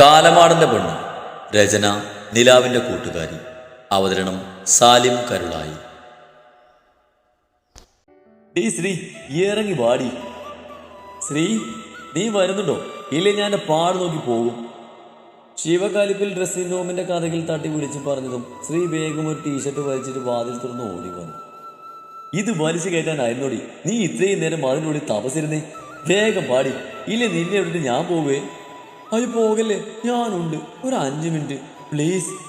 കാലമാടന്റെ പെണ്ണ്. രചന നിലാവിന്റെ കൂട്ടുകാരി. അവതരണം സാലിം കരുളായി. ശ്രീ ഇറങ്ങി വാടി. ശ്രീ നീ വരുന്നുണ്ടോ? ഇല്ലേ ഞാൻ പാട് നോക്കി പോകും. ശിവകാലിപ്പിൽ ഡ്രസ്സിംഗ് റൂമിന്റെ കഥകിൽ തട്ടി വിളിച്ചു പറഞ്ഞതും ശ്രീ വേഗം ഒരു ടീഷർട്ട് വലിച്ചിട്ട് വാതിൽ തുറന്ന് ഓടി വന്നു. ഇത് വലിച്ചു കയറ്റാനായിരുന്നോടി. നീ ഇത്രയും നേരം അതിനുള്ളിൽ തപസിരുന്നേ വേഗം പാടി ഇല്ലേ നിന്നെ എവിടെ ഞാൻ പോവേ? അത് പോകല്ലേ? ഞാനുണ്ട്. ഒരു അഞ്ച് മിനിറ്റ്. പ്ലീസ്.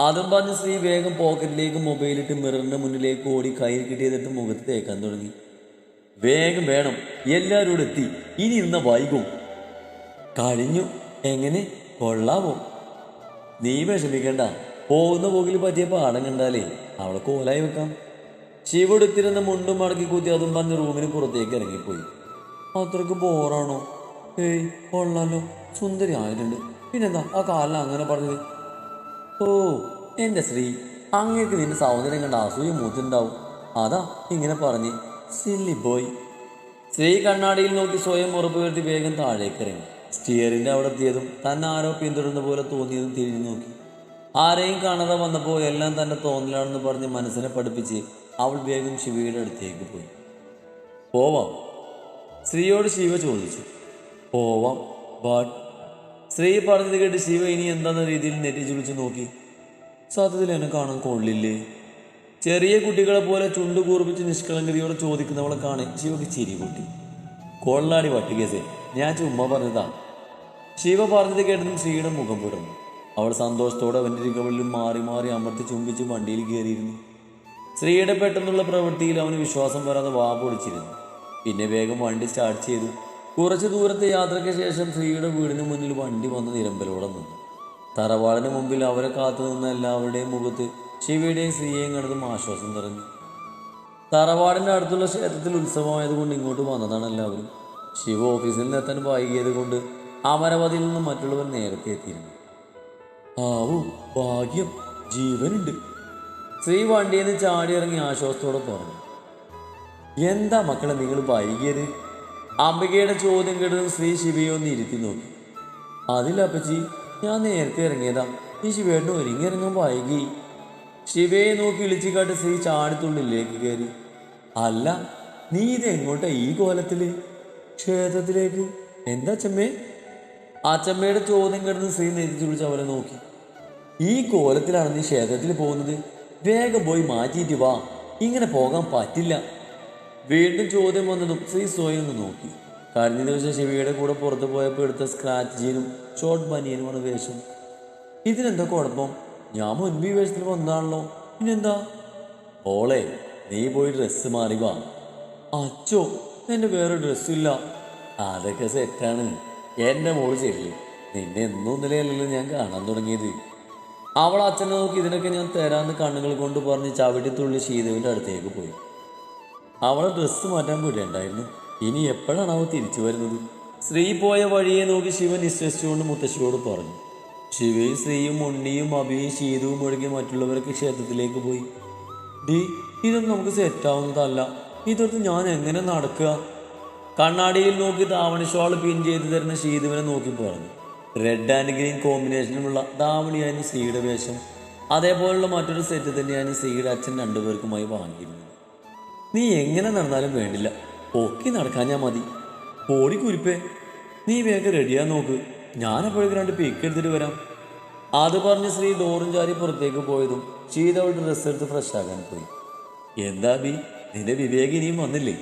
അതും പറഞ്ഞ് ശ്രീ വേഗം പോക്കറ്റിലേക്ക് മൊബൈലിട്ട് മിററിന്റെ മുന്നിലേക്ക് ഓടി കയ്യിൽ കിട്ടിയതിട്ട് മുഖത്ത് തേക്കാൻ തുടങ്ങി. വേഗം വേണം. എല്ലാവരും കൂടെ എത്തി. ഇനി ഇന്ന വൈകും. കഴിഞ്ഞു. എങ്ങനെ? കൊള്ളാമോ? നീ വിഷമിക്കണ്ട. പോകുന്ന പോകിൽ പറ്റിയ പാടം കണ്ടാലേ അവളെ കോലായി വെക്കാം. ശിവ എടുത്തിരുന്ന മുണ്ടും മടക്കി കൂത്തി അതും പറഞ്ഞ് റൂമിന് പുറത്തേക്ക് ഇറങ്ങിപ്പോയി. അത്രയ്ക്ക് ബോറാണോ ഏയ് കൊള്ളാലോ. സുന്ദരി ആയിട്ടുണ്ട്. പിന്നെന്താ ആ കാലിൽ അങ്ങനെ പറഞ്ഞത്? ഓ എന്റെ ശ്രീ അങ്ങേക്ക് നിന്റെ സൗന്ദര്യം കണ്ട അസൂയ മൂത്തുണ്ടാവും. അതാ ഇങ്ങനെ പറഞ്ഞ്. സില്ലി ബോയ് സ്ത്രീ കണ്ണാടിയിൽ നോക്കി സ്വയം ഉറപ്പ് വരുത്തി വേഗം താഴേക്ക് ഇറങ്ങി. സ്റ്റിയറിന്റെ അവിടെ എത്തിയതും തന്നെ ആരോ പിന്തുടരുന്ന പോലെ തോന്നിയതും തിരിഞ്ഞു നോക്കി. ആരെയും കാണാതെ വന്നപ്പോൾ എല്ലാം തന്റെ തോന്നലാണെന്ന് പറഞ്ഞ് മനസ്സിനെ പഠിപ്പിച്ച് അവൾ വേഗം ശിവയുടെ അടുത്തേക്ക് പോയി. പോവാം. സ്ത്രീയോട് ശിവ ചോദിച്ചു. പോവാം ബട്ട് സ്ത്രീ പറഞ്ഞത് കേട്ട് ശിവ ഇനി എന്താന്ന രീതിയിൽ നെറ്റി ചുളിച്ച് നോക്കി. സത്യത്തിൽ എന്നെ കാണാൻ കൊള്ളില്ലേ? ചെറിയ കുട്ടികളെ പോലെ ചുണ്ടു കൂർപ്പിച്ച് നിഷ്കളങ്കതയോടെ ചോദിക്കുന്നവളെ കാണാൻ ശിവക്ക് ചിരി കൂട്ടി. കൊള്ളാടി വട്ടികേസേ ഞാൻ ചുമ്മാ പറഞ്ഞതാ. ശിവ പറഞ്ഞത് കേട്ടതും ശ്രീയുടെ മുഖം പിടർന്നു. അവൾ സന്തോഷത്തോടെ അവന്റെ ഇരിക്കവളിലും മാറി മാറി അമർത്തി ചുംബിച്ച് വണ്ടിയിൽ കയറിയിരുന്നു. ശ്രീയുടെ പെട്ടെന്നുള്ള പ്രവൃത്തിയിൽ അവന് വിശ്വാസം വരാതെ വാ പൊടിച്ചിരുന്നു പിന്നെ വേഗം വണ്ടി സ്റ്റാർട്ട് ചെയ്തു. കുറച്ച് ദൂരത്തെ യാത്രയ്ക്ക് ശേഷം ശ്രീയുടെ വീടിന് മുന്നിൽ വണ്ടി വന്ന് നിരമ്പലോടെ നിന്നു. തറവാടിന് മുമ്പിൽ അവരെ കാത്തു നിന്ന എല്ലാവരുടെയും മുഖത്ത് ശിവയുടെയും ശ്രീയെയും കണ്ടതും ആശ്വാസം നിറഞ്ഞു. തറവാടിന്റെ അടുത്തുള്ള ക്ഷേത്രത്തിൽ ഉത്സവമായതുകൊണ്ട് ഇങ്ങോട്ട് വന്നതാണ് എല്ലാവരും. ശിവ ഓഫീസിൽ നിന്ന് എത്താൻ വൈകിയത് കൊണ്ട് അമരവതിയിൽ നിന്ന് മറ്റുള്ളവർ നേരത്തെ എത്തിയിരുന്നു. ആവൂ ഭാഗ്യം ജീവനുണ്ട്. ശ്രീ വണ്ടിയിൽ നിന്ന് ചാടിയിറങ്ങി ആശ്വാസത്തോടെ പറഞ്ഞു. എന്താ മക്കളെ നിങ്ങൾ വൈകിയത്? അംബികയുടെ ചോദ്യം കേട്ടത് ശ്രീ ശിവയെ ഒന്ന് ഇരുത്തി നോക്കി. അതിലപ്പച്ചി ഞാൻ നേരത്തെ ഇറങ്ങിയതാ. ഈ ശിവേട്ടൻ ഒരുങ്ങി ഇറങ്ങാൻ വൈകി. ശിവയെ നോക്കി ഇളിച്ചിക്കാട്ട് ശ്രീ ചാടിത്തുള്ളിലേക്ക് കയറി. അല്ല നീ ഇത് എങ്ങോട്ടാ ഈ കോലത്തിൽ ക്ഷേത്രത്തിലേക്ക്? എന്താ അച്ചമ്മേ അച്ചമ്മയുടെ ചോദ്യം കിടന്ന് ശ്രീ നെരിച്ചു വിളിച്ച് അവരെ നോക്കി. ഈ കോലത്തിലാണ് നീ ക്ഷേത്രത്തിൽ പോകുന്നത്? വേഗം പോയി മാറ്റിയിട്ട് വാ. ഇങ്ങനെ പോകാൻ പറ്റില്ല. വീണ്ടും ചോദ്യം വന്നതും ശ്രീ സ്വയം നോക്കി. കഴിഞ്ഞ ദിവസം ശിവയുടെ കൂടെ പുറത്ത് പോയപ്പോൾ എടുത്ത സ്ക്രാച്ച് ജീനും ഷോർട്ട് ബനിയനുമാണ് വേഷം. ഇതിനെന്താ കുഴപ്പം? ഞാൻ മുൻപ് വേഷത്തിൽ വന്നാണല്ലോ പിന്നെന്താ? ഓളെ നീ പോയി ഡ്രസ്സ് മാറി വാ. അച്ചോ എന്റെ വേറെ ഡ്രസ്സില്ല അതൊക്കെ സെറ്റാണ് എന്റെ മോൾ ചെല്ലു. നിന്നെ എന്നും നിലയല്ലല്ലോ ഞാൻ കാണാൻ തുടങ്ങിയത്. അവൾ അച്ഛനെ നോക്കി ഇതിനൊക്കെ ഞാൻ തരാമെന്ന് കണ്ണുകൾ കൊണ്ട് പറഞ്ഞ് ചവിട്ടി തുള്ളി ശീതവിന്റെ അടുത്തേക്ക് പോയി. അവളെ ഡ്രസ്സ് മാറ്റാൻ വിടേണ്ടായിരുന്നു ഇനി എപ്പോഴാണ് അവൾ തിരിച്ചു വരുന്നത്? സ്ത്രീ പോയ വഴിയെ നോക്കി ശിവൻ നിശ്വസിച്ചുകൊണ്ട് മുത്തശ്ശിയോട് പറഞ്ഞു ശിവയും സ്ത്രീയും ഉണ്ണിയും അഭിയും ശീതവും ഒഴുകി മറ്റുള്ളവരൊക്കെ ക്ഷേത്രത്തിലേക്ക് പോയി. ഡി ഇതൊന്നും നമുക്ക് സെറ്റാവുന്നതല്ല ഇതൊട്ട് ഞാൻ എങ്ങനെ നടക്കുക? കണ്ണാടിയിൽ നോക്കി ധാവണി ഷോൾ പിൻ ചെയ്ത് തരുന്ന ശീതുവിനെ നോക്കി പറഞ്ഞു റെഡ് ആൻഡ് ഗ്രീൻ കോമ്പിനേഷനിലുള്ള ധാവണിയായിരുന്നു സീയുടെ വേഷം. അതേപോലുള്ള മറ്റൊരു സെറ്റ് തന്നെയാണ് സീയുടെ അച്ഛൻ രണ്ടുപേർക്കുമായി വാങ്ങിയിരുന്നത്. നീ എങ്ങനെ നടന്നാലും വേണ്ടില്ല. പൊക്കി നടക്കാൻ ഞാൻ മതി. ഓടി കുരിപ്പേ. നീ വേഗം റെഡിയാ നോക്ക്. ഞാൻ രണ്ട് പിക്ക് എടുത്തിട്ട് വരാം. അത് പറഞ്ഞ് ശ്രീ ഡോറും ചാരി പുറത്തേക്ക് പോയതും ശീത അവളുടെ ഡ്രസ്സ് എടുത്ത് ഫ്രഷ് ആകാൻ പോയി. എന്താ ബി? നിന്റെ വിവേക് ഇനിയും വന്നില്ലേ?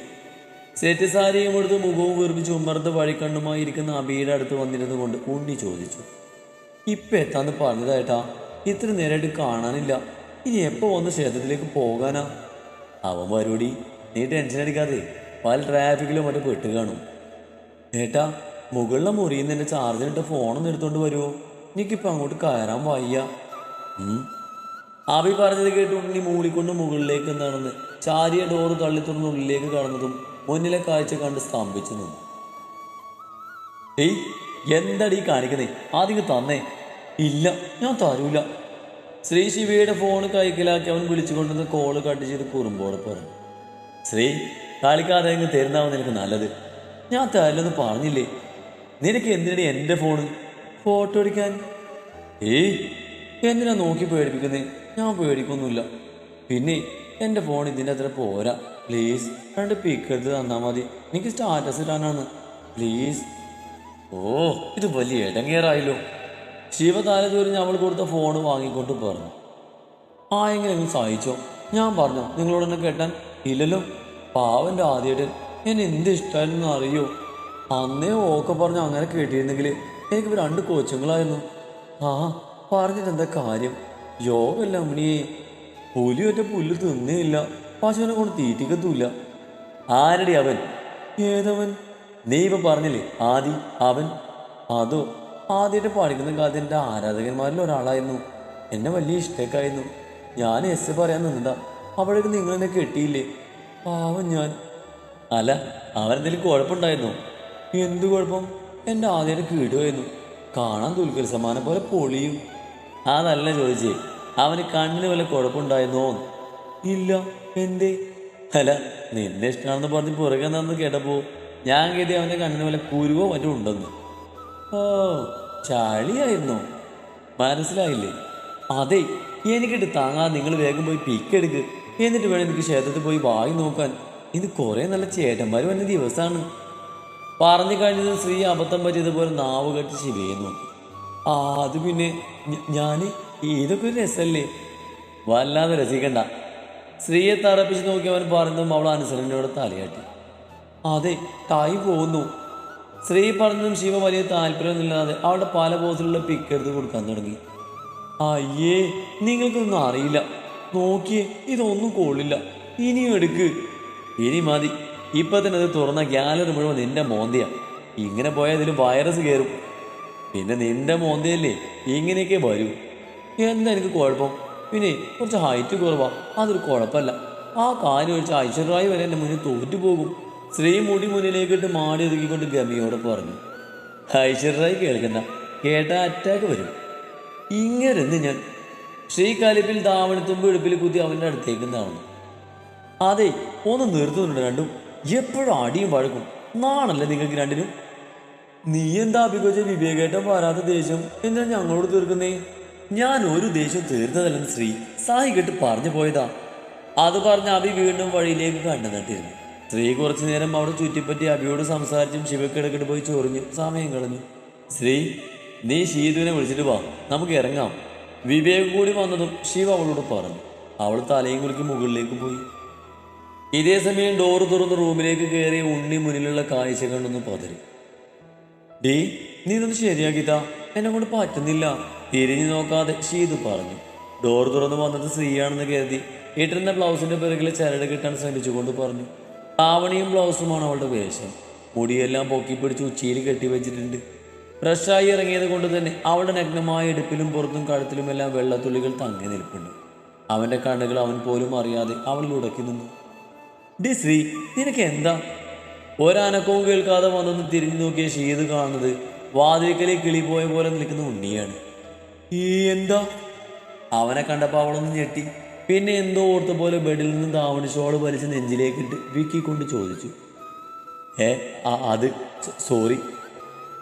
സെറ്റ് സാരിയും എടുത്ത് മുഖവും വീർപ്പിച്ച് ഉമ്മർത്ത് വഴിക്കണ്ണുമായി ഇരിക്കുന്ന അബിയുടെ അടുത്ത് വന്നിരുന്നു കൊണ്ട് ഉണ്ണി ചോദിച്ചു. ഇപ്പൊ എത്താന്ന് പറഞ്ഞതായിട്ടാ. ഇത്ര നേരമായിട്ട് കാണാനില്ല. ഇനി എപ്പോ വന്ന് ക്ഷേത്രത്തിലേക്ക് പോകാനാ? അവൻ വരൂടി. നീ ടെൻഷൻ അടിക്കാതെ പല ട്രാഫിക്കിലും മറ്റേ പെട്ട് കാണും. ഏട്ടാ മുകളിലെ മുറിയിൽ നിന്ന് എന്റെ ചാർജിനിട്ട് ഫോണൊന്നും എടുത്തോണ്ട് വരുമോ എനിക്കിപ്പോൾ അങ്ങോട്ട് കയറാൻ വയ്യ. അവി പറഞ്ഞത് കേട്ടു. നീ മൂളിക്കൊണ്ട് മുകളിലേക്ക് എന്താണെന്ന്. ചാരിയ ഡോറ് തള്ളി തുറന്ന് ഉള്ളിലേക്ക് കടന്നതും മുന്നിലെ കാഴ്ച കണ്ട് സ്തംഭിച്ചു നിന്നു ഏയ് എന്താടീ കാണിക്കുന്നേ? ആദ്യം തന്നേ. ഇല്ല ഞാൻ തരൂല. ശ്രീ ശിവയുടെ ഫോൺ കൈക്കലാക്കി അവൻ വിളിച്ചുകൊണ്ടുവന്ന് കോൾ കട്ട് ചെയ്ത് കുറുമ്പോടെ പറഞ്ഞു. ശ്രീ കളിക്കാതെ അങ്ങ് തരുന്നാവും നിനക്ക് നല്ലത്. ഞാൻ തരില്ലെന്ന് പറഞ്ഞില്ലേ? നിനക്ക് എന്തിനാണ് എന്റെ ഫോണ് ഫോട്ടോ എടുക്കാൻ? ഏയ് എന്തിനാ നോക്കി പേടിപ്പിക്കുന്നത് ഞാൻ പേടിക്കൊന്നുമില്ല. പിന്നെ എന്റെ ഫോൺ ഇതിന്റെ അത്ര പോരാ. പ്ലീസ് രണ്ട് പിക്ക് എടുത്ത് തന്നാൽ മതി. എനിക്ക് സ്റ്റാറ്റസ് ഇടാനാണ്. പ്ലീസ് ഓ ഇത് വലിയ ഇടങ്ങേറായല്ലോ. ശിവതാരതൂരിന് അവൾ കൊടുത്ത ഫോൺ വാങ്ങിക്കൊണ്ട് പറഞ്ഞു. ആ എങ്ങനെയെങ്കിലും സഹായിച്ചോ? ഞാൻ പറഞ്ഞു നിങ്ങളോട് എന്നെ കേട്ടാൻ ഇല്ലല്ലോ. പാവന്റെ ആദ്യമായിട്ട് എന്നെ എന്ത് ഇഷ്ടമായിരുന്നു അറിയോ? അന്നേ ഓക്കെ പറഞ്ഞു അങ്ങനെ കേട്ടിരുന്നെങ്കിൽ എനിക്ക് രണ്ട് കോച്ചുങ്ങളായിരുന്നു. ആ പറഞ്ഞിട്ട് എന്താ കാര്യം? യോഗല്ല അമ്മണിയെ പുലി ഒറ്റ പുല്ല് തിന്നേയില്ല. പശുവിനെ കൊണ്ട് തീറ്റിക്കത്തുമില്ല ആരടി അവൻ? ഏതവൻ? നീ ഇപ്പം പറഞ്ഞില്ലേ ആദി അവൻ? അതോ ആദ്യമായിട്ട് പഠിക്കുന്ന കാലത്ത് എന്റെ ആരാധകന്മാരിൽ ഒരാളായിരുന്നു. എന്നെ വലിയ ഇഷ്ടക്കായിരുന്നു. ഞാൻ എസ് പറയാൻ നിന്നതാ. അപ്പോഴേക്ക് നിങ്ങൾ എന്നെ കെട്ടിയില്ലേ? പാവം ഞാൻ. അല്ല അവരെന്തെങ്കിലും കുഴപ്പമുണ്ടായിരുന്നു? എന്ത് കുഴപ്പം? എന്റെ ആദ്യമായിട്ട് കീടുമായിരുന്നു കാണാൻ ദുൽഖർ സമാനം പോലെ പൊളിയും. അതല്ല ചോദിച്ചേ അവന് കണ്ണിന് വല്ല കുഴപ്പമുണ്ടായിരുന്നോ? ഇല്ല. എന്തേ? അല്ല നിന്നെ ഇഷ്ടമാണെന്ന് പറഞ്ഞ് പുറകെ കേട്ടപ്പോ ഞാൻ കരുതി അവന്റെ കണ്ണിന് വല്ല കുരുവോ മറ്റോ ഉണ്ടെന്ന്. ഓ ചളിയായിരുന്നോ. മനസ്സിലായില്ലേ? അതെ എനിക്കിട്ട് താങ്ങാൻ നിങ്ങൾ വേഗം പോയി പിക്കെടുക്ക് എന്നിട്ട് വേണം എനിക്ക് ക്ഷേത്രത്തിൽ പോയി വായി നോക്കാൻ. ഇത് കുറെ നല്ല ചേട്ടന്മാർ വന്ന ദിവസമാണ് പറഞ്ഞു കഴിഞ്ഞത് സ്ത്രീ അബദ്ധം പറ്റിയതുപോലെ നാവ് കെട്ടി ശിവയെ നോക്കി ആ അത് പിന്നെ ഞാൻ ഇതൊക്കെ ഒരു രസമല്ലേ വല്ലാതെ രസിക്കണ്ട. സ്ത്രീയെ തറപ്പിച്ച് നോക്കിയവൻ പറഞ്ഞതും അവൾ അനുസരണയോടെ തലയാട്ടി. അതെ ടൈം പോകുന്നു. സ്ത്രീ പറഞ്ഞതും ശിവ വലിയ താല്പര്യമൊന്നുമില്ലാതെ അവളുടെ പല പോസിലുള്ള പിക്ക് എടുത്ത് കൊടുക്കാൻ തുടങ്ങി. അയ്യേ നിങ്ങൾക്കൊന്നും അറിയില്ല. നോക്കിയേ ഇതൊന്നും കൊള്ളില്ല. ഇനിയും എടുക്ക്. ഇനി മതി. ഇപ്പൊ തന്നെ അത് തുറന്ന ഗ്യാലറി മുഴുവൻ നിന്റെ മോന്തയാ. ഇങ്ങനെ പോയാൽ ഇതിലും വൈറസ് കയറും പിന്നെ നിന്റെ മോന്തയല്ലേ? ഇങ്ങനെയൊക്കെ വരൂ. എന്താ എനിക്ക് കുഴപ്പം? പിന്നെ കുറച്ച് ഹൈറ്റ് കുറവാ. അതൊരു കുഴപ്പമല്ല. ആ കാര്യം ഒഴിച്ച് ഐശ്വര്യായി വരെ എന്റെ മുന്നിൽ തോറ്റു പോകും സ്ത്രീ മുടി മുന്നിലേക്കിട്ട് മാടി ഒതുക്കിക്കൊണ്ട് ഗമിയോട് പറഞ്ഞു. ഐശ്വര്യായി കേൾക്കണ്ട കേട്ട അറ്റാക്ക് വരും. ഇങ്ങനെ ഞാൻ ശ്രീ കലിപ്പിൽ ദാവണത്തുമ്പ് എടുപ്പിൽ കുത്തി അവന്റെ അടുത്തേക്ക് താവണം അതെ ഒന്ന് നിർത്തുന്നുണ്ട് രണ്ടും. എപ്പോഴും അടിയും വഴക്കും. നാണല്ലേ നിങ്ങൾക്ക് രണ്ടിനും? നീ എന്താ അഭിഗോച്ച വിവേകേട്ടം വരാത്ത ദേഷ്യം എന്താ ഞങ്ങളോട് തീർക്കുന്നേ? ഞാൻ ഒരു ദേഷ്യം തീർത്തതല്ലെന്ന് ശ്രീ സാഹി കെട്ട് പറഞ്ഞു പോയതാ. അത് പറഞ്ഞ് അഭി വീണ്ടും വഴിയിലേക്ക് കണ്ടു നട്ടിരുന്നു സ്ത്രീ കുറച്ചു നേരം അവിടെ ചുറ്റിപ്പറ്റി അഭിയോട് സംസാരിച്ചും ശിവക്കിടക്കിട്ട് പോയി ചൊറിഞ്ഞു സമയം കളഞ്ഞു. സ്ത്രീ നീ ശീതുവിനെ വിളിച്ചിട്ട് വാ. നമുക്ക് ഇറങ്ങാം. വിവേക് കൂടി വന്നതും ശിവ അവളോട് പറഞ്ഞു. അവൾ തലയും കുലുക്കി മുകളിലേക്ക് പോയി. ഇതേ സമയം ഡോറ് തുറന്ന് റൂമിലേക്ക് കയറി ഉണ്ണി മുന്നിലുള്ള കാഴ്ച കണ്ടൊന്ന് പതറി. ഡീ നീ ഇതൊന്ന് ശരിയാക്കിത്ത എന്നെ കൊണ്ട് പറ്റുന്നില്ല. തിരിഞ്ഞു നോക്കാതെ ഷീതു പറഞ്ഞു. ഡോർ തുറന്ന് വന്നത് സ്ത്രീയാണെന്ന് കരുതി. ഇട്ടിരുന്ന ബ്ലൗസിന്റെ പിറകിലെ ചരട് കിട്ടാൻ ശ്രമിച്ചുകൊണ്ട് പറഞ്ഞു. താവണിയും ബ്ലൗസുമാണ് അവളുടെ വേഷം. മുടിയെല്ലാം പൊക്കി പിടിച്ച് ഉച്ചയിൽ കെട്ടിവെച്ചിട്ടുണ്ട് ഫ്രഷായി ഇറങ്ങിയത് കൊണ്ട് തന്നെ അവളുടെ നഗ്നമായ ഇടുപ്പിലും പുറത്തും കഴുത്തിലുമെല്ലാം വെള്ളത്തുള്ളികൾ തങ്ങി നിൽപ്പുണ്ട്. അവന്റെ കണ്ണുകൾ അവൻ പോലും അറിയാതെ അവളിൽ ഉടക്കി നിന്നു. ഡി ശ്രീ നിനക്ക് എന്താ? ഒരനക്കവും കേൾക്കാതെ വന്നൊന്ന് തിരിഞ്ഞു നോക്കിയ ഷീത് കാണുന്നത് വാതിൽക്കലെ കിളി പോയ പോലെ നിൽക്കുന്ന ഉണ്ണിയാണ്. ഈ എന്താ? അവനെ കണ്ടപ്പോൾ അവളൊന്ന് ഞെട്ടി. പിന്നെ എന്തോ ഓർത്ത പോലെ ബെഡിൽ നിന്ന് താവണി ഷോൾ വലിച്ച് നെഞ്ചിലേക്കിട്ട് വിക്കിക്കൊണ്ട് ചോദിച്ചു. ഏ അത് സോറി.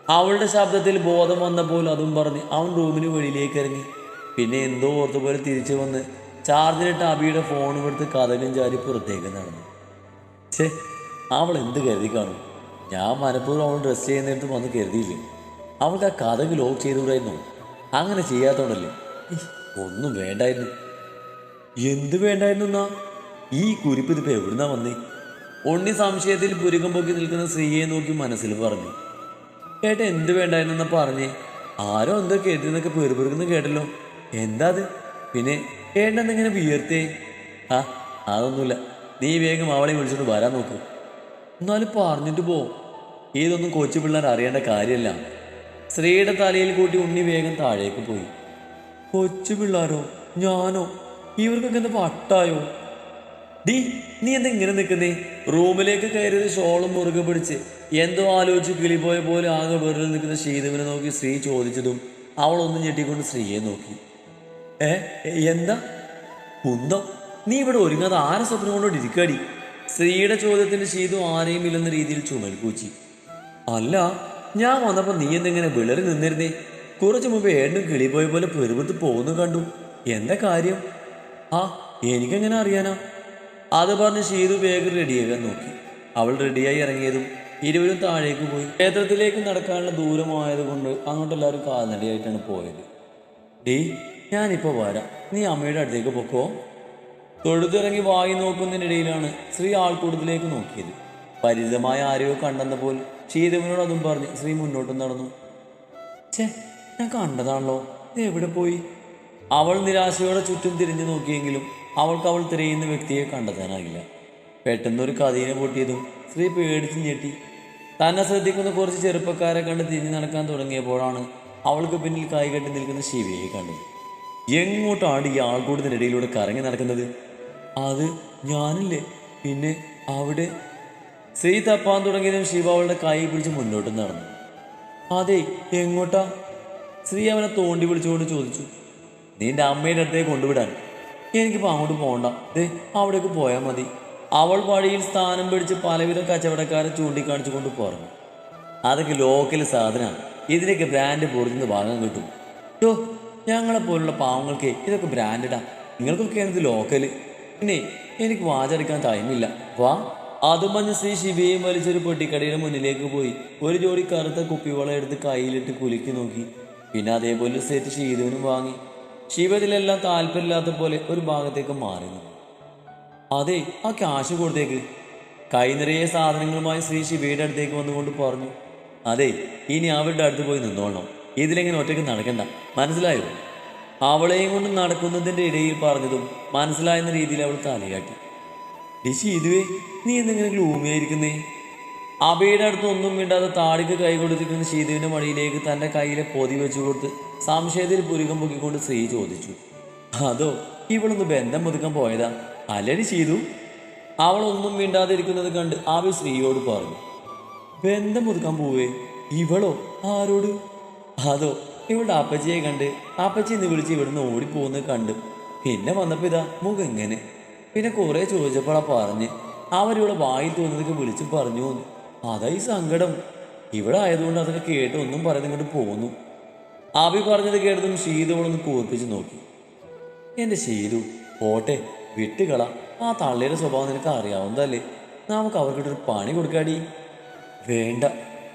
അവളുടെ ശബ്ദത്തിൽ ബോധം വന്നപ്പോൾ അതും പറഞ്ഞ് അവൻ റൂമിന് വെളിയിലേക്ക് ഇറങ്ങി പിന്നെ എന്തോ ഓർത്ത പോലെ തിരിച്ചു വന്ന് ചാർജിലിട്ട് അബിയുടെ ഫോണും എടുത്ത് കഥകും ചാരി പുറത്തേക്ക് നടന്നു. ഛേ അവൾ എന്ത് കരുതി കാണും? ഞാൻ മനഃപൂർവം അവൾ ഡ്രസ്സ് ചെയ്യുന്നിടത്ത് വന്ന് കരുതിയില്ലേ? അവൾക്ക് ആ കഥകൾ ലോക്ക് ചെയ്തു ചെയ്തുകൂടായിരുന്നു? അങ്ങനെ ചെയ്യാത്തോണ്ടല്ലേ? ഒന്നും വേണ്ടായിരുന്നു. എന്ത് വേണ്ടായിരുന്നു എന്നാ ഈ കുരിപ്പ് ഇതിപ്പോ എവിടുന്നാ വന്നേ? ഉണ്ണി സംശയത്തിൽ പുരുകം പൊക്കി നിൽക്കുന്ന സ്ത്രീയെ നോക്കി മനസ്സിൽ പറഞ്ഞു. ഏട്ടാ എന്ത് വേണ്ടായിരുന്നെന്നാ പറഞ്ഞേ? ആരോ എന്തോ കേട്ടിരുന്നൊക്കെ പെറുപെറുക്കുന്ന കേട്ടല്ലോ. എന്താ അത്? പിന്നെ ഏട്ടെന്തെങ്ങനെ വിയർത്തേ? ആ അതൊന്നുമില്ല. നീ വേഗം അവളെ വിളിച്ചിട്ട് വരാൻ നോക്ക്. എന്നാലും പറഞ്ഞിട്ട് പോ. ഇതൊന്നും കൊച്ചു പിള്ളേർ അറിയേണ്ട കാര്യമല്ല. സ്ത്രീയുടെ തലയിൽ കൂട്ടി ഉണ്ണി വേഗം താഴേക്ക് പോയി. കൊച്ചു പിള്ളാരോ? ഞാനോ? ഇവർക്കൊക്കെ എന്താ പട്ടായോ ഡി നീ എന്താ ഇങ്ങനെ നിൽക്കുന്നേ റൂമിലേക്ക് കയറിയത് ഷോളും മുറുകെ പിടിച്ച്. എന്തോ ആലോചിച്ച് കിളിപോയ പോലെ ആകെ വെറുതെ നിൽക്കുന്ന ശ്രീധുവിനെ നോക്കി സ്ത്രീ ചോദിച്ചതും അവളൊന്നും ഞെട്ടിക്കൊണ്ട് സ്ത്രീയെ നോക്കി. ഏ എന്താ? കുന്തം നീ ഇവിടെ ഒരുങ്ങാതെ ആരെ സ്വപ്നം കൊണ്ടോട് ഇരിക്കടി? സ്ത്രീയുടെ ചോദ്യത്തിന് ശീതു ആരെയും ഇല്ലെന്ന രീതിയിൽ ചുമൽ കൂച്ചി. അല്ല ഞാൻ വന്നപ്പോൾ നീ എന്തെങ്ങനെ വിളറി നിന്നിരുന്നേ? കുറച്ചു മുമ്പ് ഏണ്ടും കിളിപ്പോയ പോയ പോലെ പെരുപത്ത് പോകുന്നു കണ്ടു. എന്താ കാര്യം? ആ എനിക്കെങ്ങനെ അറിയാനാ. അത് പറഞ്ഞ് ഷീതു വേഗം റെഡിയാകാൻ നോക്കി. അവൾ റെഡിയായി ഇറങ്ങിയതും ഇരുവരും താഴേക്ക് പോയി. ക്ഷേത്രത്തിലേക്ക് നടക്കാനുള്ള ദൂരമായതുകൊണ്ട് അങ്ങോട്ട് എല്ലാവരും കാൽനടയായിട്ടാണ് പോയത്. ഡീ ഞാനിപ്പോൾ വരാം. നീ അമ്മയുടെ അടുത്തേക്ക് പൊക്കോ. തൊഴുത്തിറങ്ങി വായി നോക്കുന്നതിനിടയിലാണ് ശ്രീ ആൾക്കൂട്ടത്തിലേക്ക് നോക്കിയത്. പരിചിതമായ ആരെയോ കണ്ടെന്നപ്പോൾ ശീതവിനോട് അതും പറഞ്ഞ് ശ്രീ മുന്നോട്ട് നടന്നു. ഛേ ഞാൻ കണ്ടതാണല്ലോ. എവിടെ പോയി? അവൾ നിരാശയോടെ ചുറ്റും തിരിഞ്ഞു നോക്കിയെങ്കിലും അവൾക്ക് അവൾ തിരയുന്ന വ്യക്തിയെ കണ്ടെത്താനാകില്ല പെട്ടെന്നൊരു കഥീനെ പൊട്ടിയതും സ്ത്രീ പേടിച്ച് ഞെട്ടി. തന്നെ ശ്രദ്ധിക്കുന്ന കുറച്ച് ചെറുപ്പക്കാരെ കണ്ട് തിരിഞ്ഞു നടക്കാൻ തുടങ്ങിയപ്പോഴാണ് അവൾക്ക് പിന്നിൽ കൈകെട്ടി നിൽക്കുന്ന ശിവയെ കണ്ടത്. എങ്ങോട്ടാണ് ഈ ആൾക്കൂട്ടത്തിനിടയിലൂടെ കറങ്ങി നടക്കുന്നത്? അത് ഞാനില്ലേ? പിന്നെ അവിടെ? സ്ത്രീ തപ്പാൻ തുടങ്ങിയതും ശിവ അവളുടെ കൈ പിടിച്ച് മുന്നോട്ട് നടന്നു. അതെ എങ്ങോട്ടാ? സ്ത്രീ അവനെ തോണ്ടി വിളിച്ചുകൊണ്ട് ചോദിച്ചു. നിന്റെ അമ്മയുടെ അടുത്തേക്ക് കൊണ്ടുവിടാൻ. എനിക്കിപ്പോൾ അങ്ങോട്ട് പോകണ്ട ദേ അവിടേക്ക് പോയാൽ മതി. അവൾ വഴിയിൽ സ്ഥാനം പിടിച്ച് പലവിധ കച്ചവടക്കാരെ ചൂണ്ടിക്കാണിച്ചു കൊണ്ട് പറഞ്ഞു. അതൊക്കെ ലോക്കൽ സാധനമാണ് ഇതിനൊക്കെ ബ്രാൻഡ് പൊറിഞ്ഞ് വാങ്ങാൻ കിട്ടും. ടോ ഞങ്ങളെ പോലുള്ള പാവങ്ങൾക്ക് ഇതൊക്കെ ബ്രാൻഡഡാ നിങ്ങൾക്കൊക്കെയാണ് ഇത് ലോക്കൽ പിന്നെ എനിക്ക് വാചടിക്കാൻ ടൈമില്ല വാ. അതും പറഞ്ഞ് ശ്രീ ശിവയും വലിച്ചൊരു പെട്ടിക്കടയുടെ മുന്നിലേക്ക് പോയി. ഒരു ജോഡി കറുത്ത കുപ്പിവള എടുത്ത് കയ്യിലിട്ട് കുലുക്കി നോക്കി. പിന്നെ അതേപോലെ സെറ്റ് ശീതവനും വാങ്ങി. ശിവ ഇതിലെല്ലാം താല്പര്യമില്ലാത്ത പോലെ ഒരു ഭാഗത്തേക്ക് മാറി അതെ ആ ക്യാഷ് കൊടുത്തേക്ക്. കൈ നിറയെ സാധനങ്ങളുമായി ശ്രീ ശിവയുടെ അടുത്തേക്ക് വന്നുകൊണ്ട് പറഞ്ഞു അതെ ഇനി അവരുടെ അടുത്ത് പോയി നിന്നോളണം. ഇതിലെങ്ങനെ ഒറ്റയ്ക്ക് നടക്കണ്ട. മനസ്സിലായോ? അവളെയും കൊണ്ട് നടക്കുന്നതിന്റെ ഇടയിൽ പറഞ്ഞതും മനസ്സിലായെന്ന രീതിയിൽ അവൾ തലയാട്ടി. ഡിഷി ഇതുവേ നീ എന്തെങ്കിലും ഗ്ലൂമിയായിരിക്കുന്നേ അബയുടെ അടുത്ത് ഒന്നും മിണ്ടാതെ താടിക്ക് കൈ കൊടുത്തിരിക്കുന്ന ശീതുവിന്റെ മടിയിലേക്ക് തന്റെ കയ്യിലെ പൊതി വെച്ചു കൊടുത്ത് സംശയത്തിൽ പുരുകം പൊക്കിക്കൊണ്ട് സ്ത്രീ ചോദിച്ചു അതോ ഇവളൊന്ന് ബന്ധം പുതുക്കാൻ പോയതാ? അല്ലടി ചെയ്തു അവളൊന്നും മിണ്ടാതിരിക്കുന്നത് കണ്ട് ആവി സ്ത്രീയോട് പറഞ്ഞു ബന്ധം പുതുക്കാൻ പോവേ? ഇവളോ? ആരോട്? അതോ ഇവളുടെ അപ്പച്ചിയെ കണ്ട് അപ്പച്ചി എന്ന് വിളിച്ച് ഇവിടുന്ന് ഓടിപ്പോകുന്നത് കണ്ട് പിന്നെ വന്നപ്പോൾ ഇതാ മുഖം ഇങ്ങനെ. പിന്നെ കുറെ ചോദിച്ചപ്പോഴാ പറഞ്ഞ് അവരിവിടെ വായി തോന്നുന്നതൊക്കെ വിളിച്ച് പറഞ്ഞു എന്ന്. അതാ ഈ സങ്കടം. ഇവിടെ ആയതുകൊണ്ട് അതൊക്കെ കേട്ട് ഒന്നും പറയുന്നത് ഇങ്ങോട്ട് പോന്നു. ആബി പറഞ്ഞത് കേട്ടതും ശീതവളൊന്ന് കൂർപ്പിച്ച് നോക്കി. എന്റെ ശീതു പോട്ടെ വിട്ടുകള. ആ തള്ളിയുടെ സ്വഭാവം നിനക്ക് അറിയാവുന്നതല്ലേ? നമുക്ക് അവർക്കിട്ടൊരു പണി കൊടുക്കാടി. വേണ്ട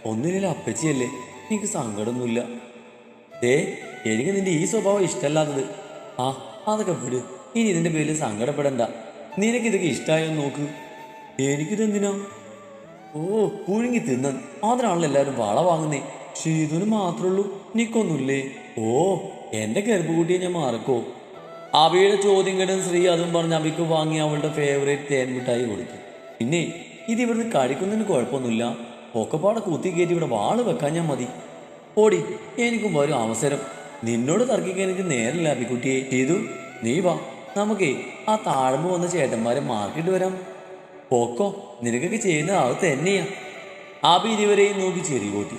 ഒന്നിനും അപ്പച്ചിയല്ലേ. എനിക്ക് സങ്കടമൊന്നുമില്ല. ദേ എനിക്ക് നിന്റെ ഈ സ്വഭാവം ഇഷ്ടമല്ലാത്തത്. ആ അതൊക്കെ വിട്. ഇനി ഇതിന്റെ പേരിൽ സങ്കടപ്പെടണ്ട. നിനക്കിതൊക്കെ ഇഷ്ടമായോ നോക്ക്. എനിക്കിതെന്തിനാ? ഓ പുഴുങ്ങി തിന്നാൻ അതിനാണല്ലോ എല്ലാവരും വള വാങ്ങുന്നേ. ഷീതുവിന് മാത്രമുള്ളൂ നിക്കൊന്നുമില്ലേ ഓ എന്റെ ഗർഭകുട്ടിയെ ഞാൻ മാറക്കോ? അവയുടെ ചോദ്യം കേട്ടും ശ്രീ അതും പറഞ്ഞ് അവയ്ക്ക് വാങ്ങി അവളുടെ ഫേവറേറ്റ് തേൻ മിഠായി കൊടുത്തു. പിന്നെ ഇത് ഇവിടുന്ന് കഴിക്കുന്നതിന് കുഴപ്പമൊന്നുമില്ല. ഒക്കെപ്പാടെ കുത്തി കയറ്റി ഇവിടെ വാൾ വെക്കാൻ ഞാൻ മതി. ഓടി എനിക്കും വരും അവസരം. നിന്നോട് തർക്കിക്കാൻ എനിക്ക് നേരില്ല അബിക്കുട്ടിയെ. ചെയ്തു നീ വാ. നമുക്കേ ആ താഴ്മ വന്ന ചേട്ടന്മാരെ മാർക്കിട്ട് വരാം. പോക്കോ നിനക്കൊക്കെ ചെയ്യുന്നത് അത് തന്നെയാ. ആബി ഇരുവരെയും നോക്കി ചെറിയ കൂട്ടി